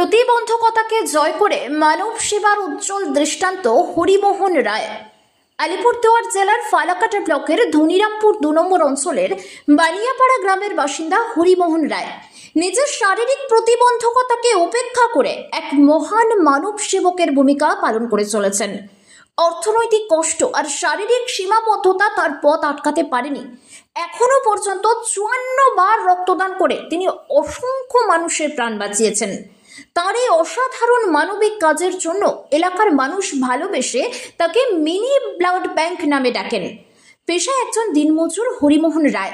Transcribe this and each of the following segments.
প্রতিবন্ধকতাকে জয় করে মানব সেবার উজ্জ্বল দৃষ্টান্ত হরিমোহন রায়। আলিপুরদুয়ার জেলার ফালাকাটা ব্লকের ধনিরামপুর দু নম্বর অঞ্চলের বানিয়াপাড়া গ্রামের বাসিন্দা হরিমোহন রায় নিজের শারীরিক প্রতিবন্ধকতাকে উপেক্ষা করে এক মহান মানব সেবকের ভূমিকা পালন করে চলেছেন। অর্থনৈতিক কষ্ট আর শারীরিক সীমাবদ্ধতা তার পথ আটকাতে পারেনি। এখনও পর্যন্ত চুয়ান্ন বার রক্তদান করে তিনি অসংখ্য মানুষের প্রাণ বাঁচিয়েছেন। তার এই অসাধারণ মানবিক কাজের জন্য এলাকার মানুষ ভালোবেসে তাকে মিনি ব্লাড ব্যাংক নামে ডাকেন। পেশায় একজন দিনমজুর হরিমোহন রায়।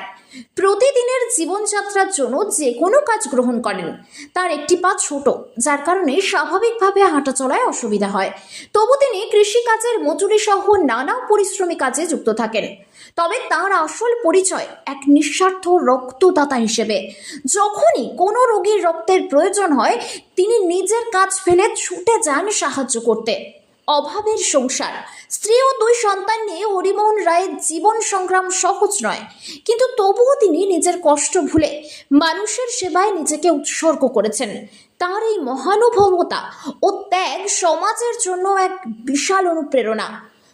প্রতিদিনের জীবনযাত্রার জন্য যে কোনো কাজ গ্রহণ করেন। তার একটি পা ছোট, যার কারণে স্বাভাবিকভাবে হাঁটা চলায় অসুবিধা হয়। তবু তিনি কৃষিকাজের মজুরি সহ নানা পরিশ্রমী কাজে যুক্ত থাকেন। তবে তার আসল পরিচয় এক নিঃস্বার্থ রক্তদাতা হিসেবে। যখনই কোনো রোগীর রক্তের প্রয়োজন হয়, তিনি নিজের কাজ ফেলে ছুটে যান সাহায্য করতে। অভাবের সংসার। স্ত্রী ও দুই সন্তান নিয়ে হরিমোহন রায়ের জীবন সংগ্রাম সহজ নয়। কিন্তু তবুও তিনি নিজের কষ্ট ভুলে মানুষের সেবায় নিজেকে উৎসর্গ করেছেন। তার এই মহানুভবতা ও ত্যাগ সমাজের জন্য এক বিশাল অনুপ্রেরণা।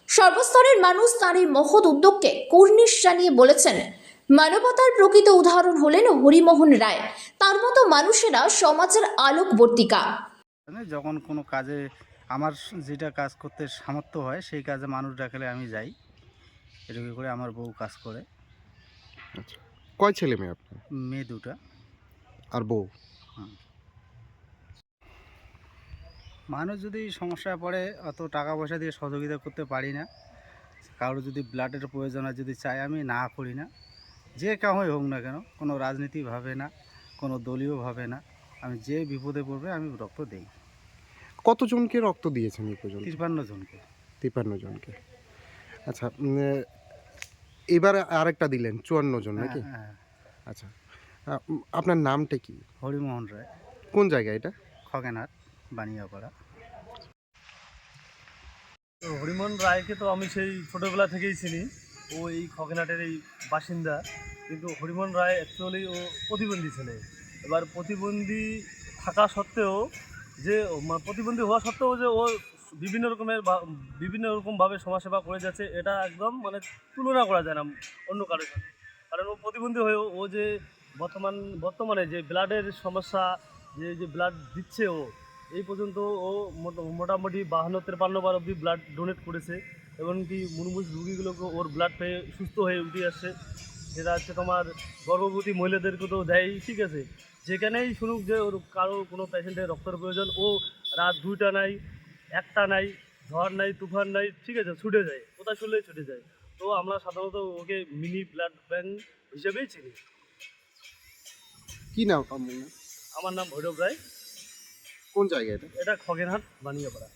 সর্বস্তরের মানুষ তার এই মহৎ উদ্যোগকে কর্নিশ জানিয়ে বলেছেন, মানবতার প্রকৃত উদাহরণ হলেন হরিমোহন রায়। তার মতো মানুষেরা সমাজের আলোকবর্তিকা। মানে যখন কোনো কাজে আমার যেটা কাজ করতে সামর্থ্য হয় সেই কাজে মানুষ ডাকলে আমি যাই। এরকম করে আমার বউ কাজ করে। আচ্ছা। কয় ছেলে মেয়ে আপনার? মেয়ে দুটা। আর বউ? মানুষ যদি সমস্যায় পড়ে অত টাকা পয়সা দিয়ে সহযোগিতা করতে পারি না। কারোর যদি ব্লাডের প্রয়োজন হয় যদি চাই আমি না করি না। যে কাউই হোক না কেন কোনো রাজনীতি ভাবে না কোনো দলীয় ভাবে না। আমি যে বিপদে পড়বে আমি রক্ত দিই। কতজনকে রক্ত দিয়েছেন এই পর্যন্ত? তিরপান্ন জনকে। তিপ্পান্ন জনকে। আচ্ছা উম, এবার আরেকটা দিলেন চুয়ান্ন জন নাকি? হ্যাঁ, হ্যাঁ। আচ্ছা আহ, উম, আপনার নামটা কি? হরিমোহন রায়। কোন জায়গা এটা? খগেনহাট বানিয়াপাড়া। তো হরিমোহন রায়কে তো আমি সেই ছোটোবেলা থেকেই চিনি। ও এই খগেনাটের এই বাসিন্দা। কিন্তু হরিমোহন রায় অ্যাকচুয়ালি ও প্রতিবন্ধী ছেলে। এবার প্রতিবন্ধী থাকা সত্ত্বেও যে প্রতিবন্ধী হওয়া সত্ত্বেও যে ও বিভিন্ন রকমের বিভিন্ন রকমভাবে সমাজসেবা করে যাচ্ছে, এটা একদম মানে তুলনা করা যায় না অন্য কারোর সাথে। কারণ ও প্রতিবন্ধী হয়েও ও যে বর্তমান, বর্তমানে যে ব্লাডের সমস্যা, যে যে ব্লাড দিচ্ছে ও, এই পর্যন্ত ও মোটামুটি বাহান্ন তেপান্ন বার অবধি ব্লাড ডোনেট করেছে, এমনকি মুরমুষ রুগীগুলোকে ওর ব্লাড পেয়ে সুস্থ হয়ে উঠে আসছে। যেটা হচ্ছে তোমার গর্ভবতী মহিলাদেরকে তো দেয়, ঠিক আছে। যেখানেই শুনুক যে ওর কারও কোনো পেশেন্টের রক্তের প্রয়োজন ও রাত দুইটা নাই একটা নাই ঝড় নাই তুফান নাই ঠিক আছে ছুটে যায় কোথায় শুনলেই ছুটে যায়। তো আমরা সাধারণত ওকে মিনি ব্লাড ব্যাংক হিসেবেই চিনি। কি নাম? আমার নাম ভৈরব রায়। কোন জায়গায় এটা? এটা বানিয়ে বানিয়াপাড়া।